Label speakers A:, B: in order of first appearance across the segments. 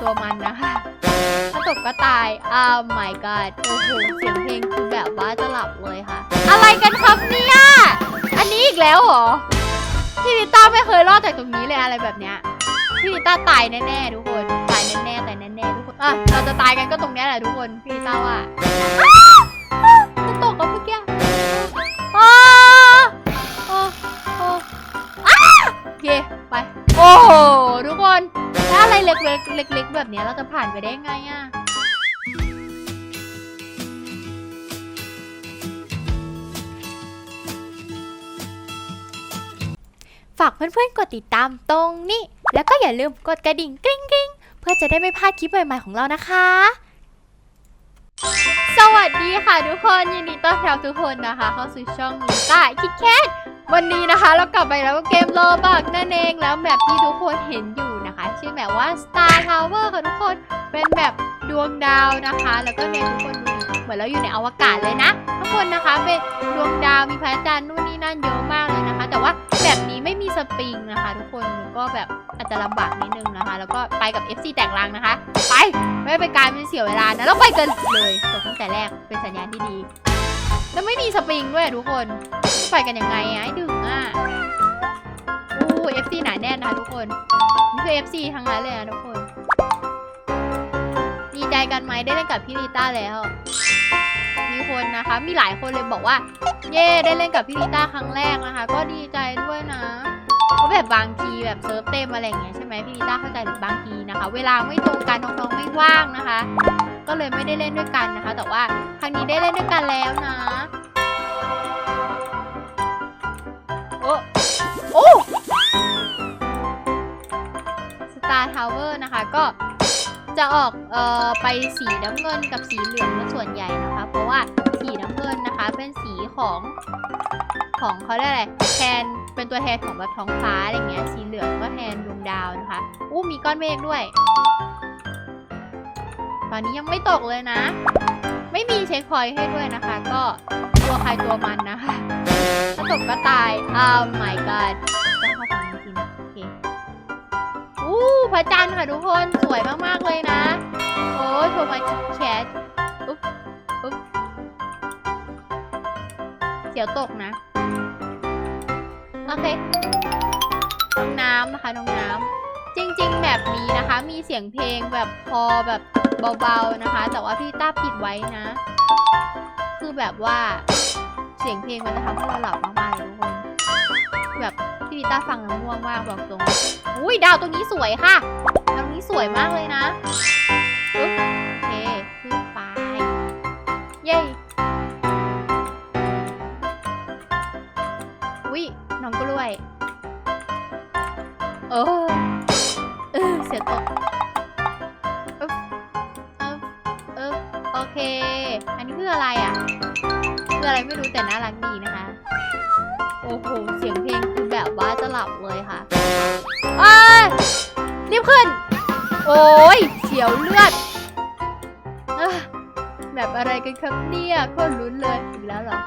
A: ตัวมันนะคะถ้าตกก็ตายอ้าว my god โอ้โห เสียงเพลงคือแบบว่าจะหลับเลยค่ะ อะไรกันครับเนี่ย อันนี้อีกแล้วเหรอ พี่ลิต้าไม่เคยรอดจากตรงนี้เลยอะไรแบบเนี้ย พี่ลิต้าตายแน่ๆทุกคน ตายแน่ๆตายแน่ๆทุกคน อะ เราจะตายกันก็ตรงนี้แหละทุกคน พี่ลิต้าว่าอ้าวอ้าวจะตกกับ ฝากเพื่อนๆกดติดตามตรงนี้ แล้วก็อย่าลืมกดกระดิ่งกริ๊งกริ๊งเพื่อจะได้ไม่พลาดคลิปใหม่ๆของเรานะคะ สวัสดีค่ะทุกคนยินดีต้อนรับทุกคนนะคะ เข้าสู่ช่องลิต้าคิดแคทวันนี้นะคะเรากลับไปแล้วเกมโลบักนั่นเองแล้วแบบที่ทุกคนเห็นอยู่นะคะ ชื่อแบบว่า Star Tower ค่ะทุกคนเป็นแบบดวงดาวนะคะ แล้วก็เนี่ยทุกคนดูเหมือนเราอยู่ในอวกาศเลยนะ ทุกคนนะคะเป็นดวงดาวมีพระจันทร์นู่นนี่นั่นเยอะมาก แต่ว่าแบบนี้ไม่มีสปริงนะคะ ทุกคนก็แบบอาจจะลำบากนิดนึงนะคะ แล้วก็ไปกับ FC แตกลังนะคะ ไปไม่เป็นการเป็นเสียเวลานะเราไปกันเลยตกตั้งแต่แรกเป็นสัญญาณที่ดี แล้วไม่มีสปริงด้วยทุกคนไปกันยังไงอะไอ้ดึงอะอู้ FC หนาแน่นนะคะทุกคนนี่คือ FC ทั้งนั้นเลยนะทุกคน ดีใจกันไหมได้เล่นกับพี่ลีต้าแล้ว มีหลายคนเลยบอกว่า เย่ได้เล่นกับพี่ลิต้าครั้งแรกนะคะ ก็ดีใจด้วยนะเพราะแบบบางทีแบบเซิร์ฟเต็มอะไรอย่างเงี้ยใช่ไหมพี่ลิต้าเข้าใจหรือบางทีนะคะ เวลาไม่ตรงกันน้องๆไม่ว่างนะคะ ก็เลยไม่ได้เล่นด้วยกันนะคะ แต่ว่าครั้งนี้ได้เล่นด้วยกันแล้วนะโอ้โอ้สตาร์ทาวเวอร์นะคะก็จะออกเอ่อไปสีน้ำเงินกับสีเหลืองเป็นส่วนใหญ่นะคะ เพราะว่า สีน้ำเงินนะคะ เป็นสีของของเขาเรียกอะไรแทนเป็นตัวแทนของแบบท้องฟ้าอะไรเงี้ยสีเหลืองก็แทนดวงดาวนะคะอู้มีก้อนเมฆด้วย ตอนนี้ยังไม่ตกเลยนะ ไม่มีเช็คพอยต์ให้ด้วยนะคะ ก็ตัวใครตัวมันนะคะถ้าตกก็ตายอ้าว my god ต้องเข้าฝังจริงโอเคอู้พระจันทร์ค่ะทุกคนสวยมากๆเลยนะ เสียวตกนะ โอเค น้องน้ำนะคะ น้องน้ำจริง ๆ แบบนี้นะคะ มีเสียงเพลงแบบพอแบบเบาๆนะคะ แต่ว่าพี่ต้าปิดไว้นะ คือแบบว่าเสียงเพลงมันจะทำให้เราหลับมากๆเลยทุกคน แบบพี่ลิต้าฟังแล้วง่วงมากบอกตรง อุ้ยดาวตรงนี้สวยค่ะ ดาวนี้สวยมากเลยนะ ยน้องกล้วยเออเออเสียตัวอึ๊บอึ๊บอึ๊บโอเค อันนี้คืออะไรอะคืออะไรไม่รู้แต่น่ารักดีนะคะ โอ้โห เสียงเพลงคือแบบว่าจะหลับเลยค่ะเอ้ยรีบขึ้น โอ้ยเสียวเลือดแบบอะไรกันครับเนี่ยโคนลุ้นเลยอีกแล้วเหรอ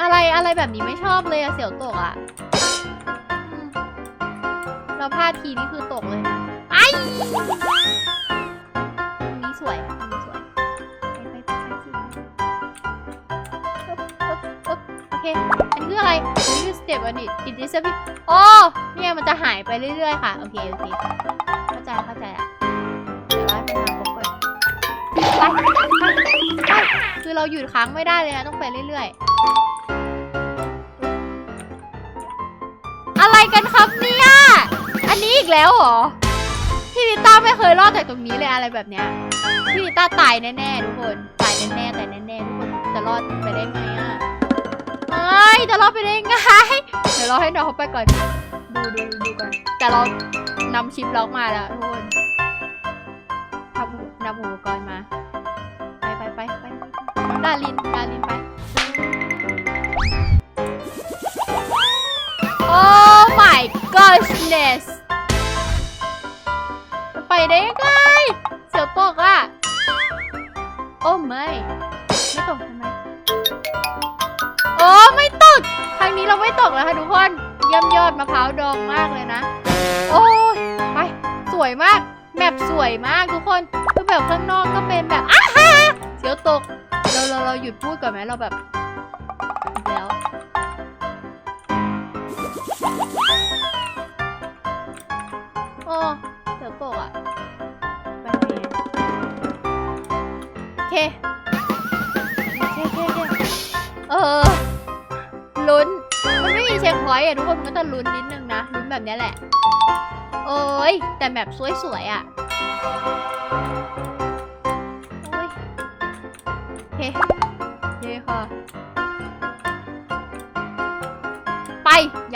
A: อะไรอะไรแบบนี้ไม่ชอบเลยอะเสียวตกอะเราพลาดทีนี่คือตกเลยนะไอ้ตรงนี้สวยตรงนี้สวยไปไปไปสิโอ๊คโอ๊คอันนี้คืออะไรอันนี้คือสเต็ปอันนี้ it is a bit โอ้เนี่ยมันจะหายไปเรื่อยๆค่ะ โอเคโอเคเข้าใจเข้าใจอะเดี๋ยวว่าไปหาพบก่อนไป คือเราหยุดค้างไม่ได้เลยนะ ต้องไปเรื่อยๆ อะไรกันครับเนี่ย อันนี้อีกแล้วเหรอ พี่ลิต้าไม่เคยรอดจากตรงนี้เลยอะไรแบบเนี้ย พี่ลิต้าตายแน่ๆทุกคน ตายแน่ๆตายแน่ๆทุกคนจะรอดไปได้ไงอะเฮ้ยจะรอดไปได้ไง เดี๋ยวเราให้น้องเขาไปก่อน ดูดูดูก่อน แต่เรานำชิปล็อกมาแล้วทุกคนนำอุปกรณ์มา ดาลินดาลินไป โอ้ my goodness ไปได้ยังไงเสียวตกอะ โอ้ไม่ ไม่ตกทำไมโอ้ไม่ตก ทางนี้เราไม่ตกแล้วค่ะทุกคนเยี่ยมยอดมะพร้าวดองมากเลยนะ โอ้ยไป สวยมาก แมปสวยมากทุกคนคือแบบข้างนอกก็เป็นแบบ หยุดพูดก่อนไหมเราแบบแล้วโอ้เสียวตกอะไปไหนอะโอเคโอเคโอเคเออลุ้น มันไม่มีเช็คพอยต์อะทุกคนมันก็จะลุ้นนิดนึงนะลุ้นแบบนี้แหละ โอ้ยแต่แบบสวยๆอะ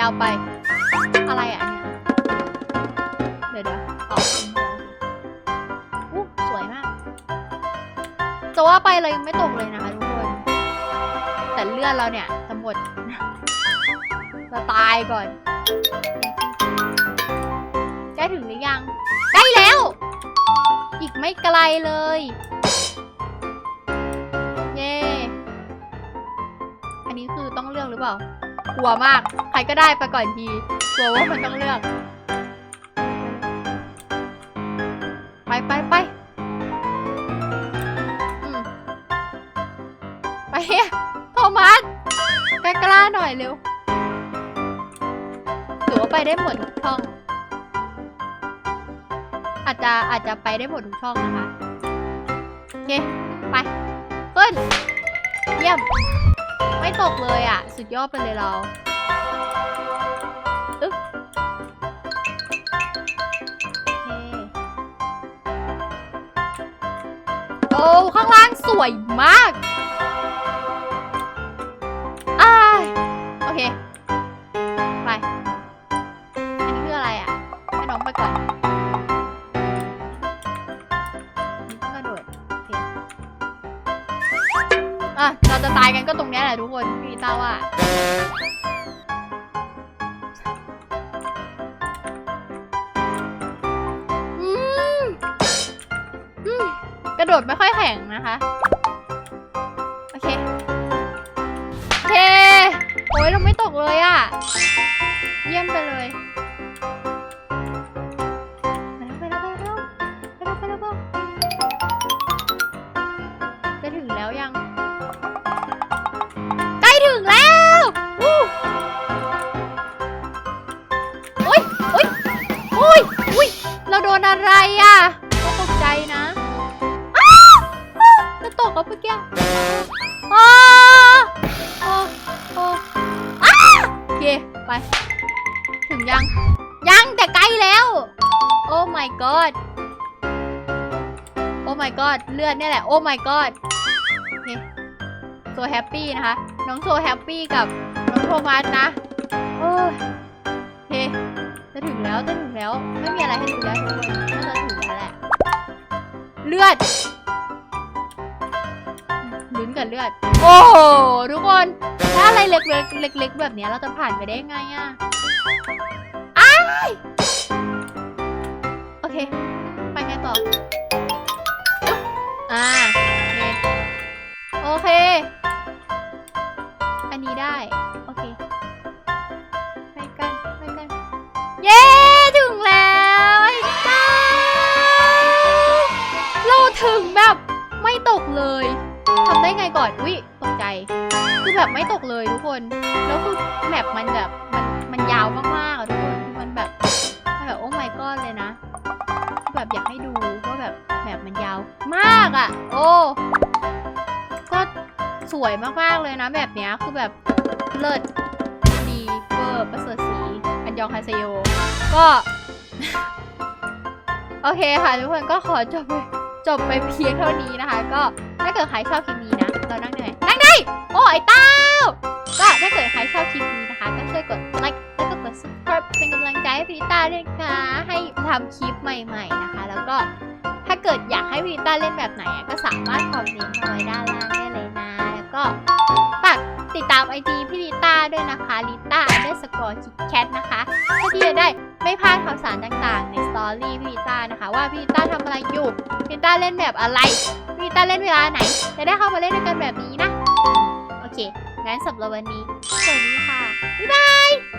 A: ยาวไป อะไรอะอันเนี้ยเดี๋ยวเดี๋ยวออกอู้สวยมาก จะว่าไปเลยไม่ตกเลยนะคะทุกคน แต่เลือดเราเนี่ยจะหมดเราตายก่อน ใกล้ถึงหรือยัง ใกล้แล้ว อีกไม่ไกลเลย เย้อันนี้คือต้องเลือกหรือเปล่า ลัวมาก ใครก็ได้ไปก่อนทีกลัวว่ามันต้องเลือก ไปไปไปไปโทมัสกล้ากล้าหน่อยเร็วถือว่าไปได้หมดทุกช่อง อาจจะอาจจะไปได้หมดทุกช่องนะคะ โอเค ไป ขึ้น เยี่ยม ไม่ตกเลยอะ สุดยอดไปเลยเราอึ๊บโอเคโอ้ข้างล่างสวยมาก จะตายกันก็ตรงนี้แหละทุกคนพี่ต้าว่าอืมอืมกระโดดไม่ค่อยแข็งนะคะ โอเค โอเค โอ้ยเราไม่ตกเลยอะ่ะ เยี่ยมไปเลยไปแล้วไปแล้วไปแล้วไปแล้วไปแล้วจะถึงแล้วยัง อะไรอะก็ตกใจนะจะตกกับเมื่อกี้อ้าวโอ้โอ้อ้าวโอเค ไป ถึงยัง ยังแต่ใกล้แล้ว โอ้ my god โอ้ my god เลือดเนี่ยแหละ โอ้ my god โอเคโซแฮปปี้นะคะ น้องโซแฮปปี้กับน้องโทมัสนะ โอ้ จะถึงแล้วจะถึงแล้ว ไม่มีอะไรให้ดูแล้วทุกคนน่าจะถึงแล้วแหละเลือดลุ้นกับเลือด โอ้โหทุกคนถ้าอะไรเล็กๆเล็ก ๆ แบบนี้เราจะผ่านไปได้ไงอะอ้ายโอเค ไปไงต่ออ่าโอเค ก่อน อุ๊ยตกใจ คือแบบไม่ตกเลยทุกคน แล้วคือแมปมันแบบมันมันยาวมากๆอะทุกคน มันแบบมันแบบโอ้ my god เลยนะ แบบอยากให้ดูว่าแบบแมปมันยาวมากอะโอ้ก็สวยมากๆเลยนะแบบเนี้ยคือแบบเลิศดีเวอร์ประเสริฐสี อันยองคาเซโย ก็ โอเคค่ะทุกคนก็ขอจบไปจบไปเพียงเท่านี้นะคะ ก็ถ้าเกิดใครชอบคลิปนี้นะ โอ้ไอ้เต้า ก็ถ้าเกิดใครชอบคลิปนี้นะคะ ก็ช่วยกดไลค์แล้วก็กด subscribe เป็นกำลังใจให้พีต้าด้วยนะคะให้ทำคลิปใหม่ๆนะคะ แล้วก็ถ้าเกิดอยากให้พีต้าเล่นแบบไหนก็สามารถคอมเมนต์มาไว้ด้านล่างได้เลยนะ แล้วก็ฝากติดตามไอจีพี่ลิต้าด้วยนะคะลิต้าได้สกอร์คิดแคทนะคะเพื่อที่จะได้ไม่พลาดข่าวสารต่างๆ ในสตอรี่พี่ลิต้านะคะ ว่าพี่ลิต้าทำอะไรอยู่พี่ลิต้าเล่นแบบอะไรพี่ลิต้าเล่นเวลาไหน จะได้เข้ามาเล่นด้วยกันแบบนี้นะ งั้นสำหรับวันนี้สวัสดีค่ะ บ๊ายบาย